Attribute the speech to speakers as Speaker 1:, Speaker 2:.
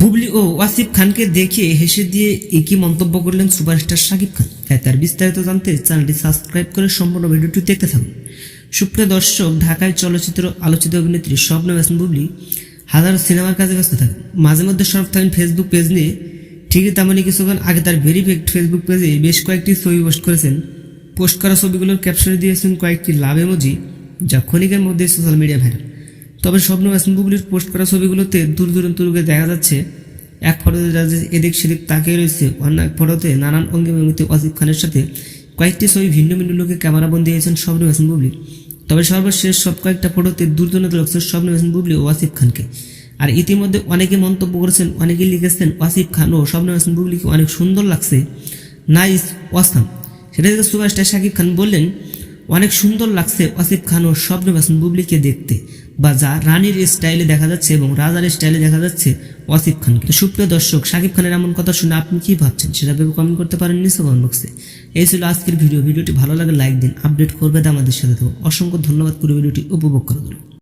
Speaker 1: বুবলি ও ওয়াসিফ খানকে দেখে হেসে দিয়ে একই মন্তব্য করলেন সুপারস্টার শাকিব খান। তাই তার বিস্তারিত জানতে চ্যানেলটি সাবস্ক্রাইব করে সম্পূর্ণ ভিডিওটি দেখতে থাকুন। সুপ্রিয় দর্শক, ঢাকায় চলচ্চিত্র আলোচিত অভিনেত্রী স্বপ্ন হাসান বুবলি হাজারো সিনেমার কাজে ব্যস্ত থাকেন। মাঝে মধ্যে সরব থাকেন ফেসবুক পেজ নিয়ে ঠিকই তেমনই কিছুক্ষণ আগে তার ভেরিফাইড ফেসবুক পেজে বেশ কয়েকটি ছবি পোস্ট করেছেন। পোস্ট করা ছবিগুলোর ক্যাপশনে দিয়েছেন কয়েকটি লাভ এমোজি যা ক্ষণিকের মধ্যে সোশ্যাল মিডিয়া ভাইরাল। তবে স্বপ্ন বুবলির পোস্ট করা ছবিগুলোতে দূর দূরান্ত রুগে দেখা যাচ্ছে, এক ফটোতে রাজেশ এদিক সেদিক তাকিয়ে রয়েছে অন্য এক ফটোতে নানান অঙ্গে ভঙ্গিতে ওয়াসিফ খানের সাথে। কয়েকটি ছবি ভিন্ন ভিন্ন লোকে ক্যামেরা বন্দি হয়েছেন স্বপ্ন বুবলি তবে সর্বশেষ সব কয়েকটা ফটোতে দূর দূরান্ত লাগছে স্বপ্ন হাসান বুবলি ও ওয়াসিফ খানকে। আর ইতিমধ্যে অনেকে মন্তব্য করেছেন অনেকে লিখেছেন ওয়াসিফ খান ও স্বপ্ন বুবলিকে অনেক সুন্দর লাগছে? নাইস ওয়াসাম সেটা থেকে সুপারস্টার শাকিব খান বললেন অনেক সুন্দর লাগছে আসিফ খান ও স্বপ্ন বুবলিকে দেখতে। বা যা রানীর স্টাইলে দেখা যাচ্ছে এবং রাজার স্টাইলে দেখা যাচ্ছে অসিফ খানকে। সুপ্রিয় দর্শক, সাকিব খানের এমন কথা শুনে আপনি কি ভাবছেন সেটা ভেবে কমেন্ট করতে পারেন নিচে কমেন্ট বক্সে এই ছিল আজকের ভিডিও ভিডিওটি ভালো লাগে লাইক দিন আপডেট করবে আমাদের সাথে থাকুন। অসংখ্য ধন্যবাদ। পুরো ভিডিওটি উপভোগ করার জন্য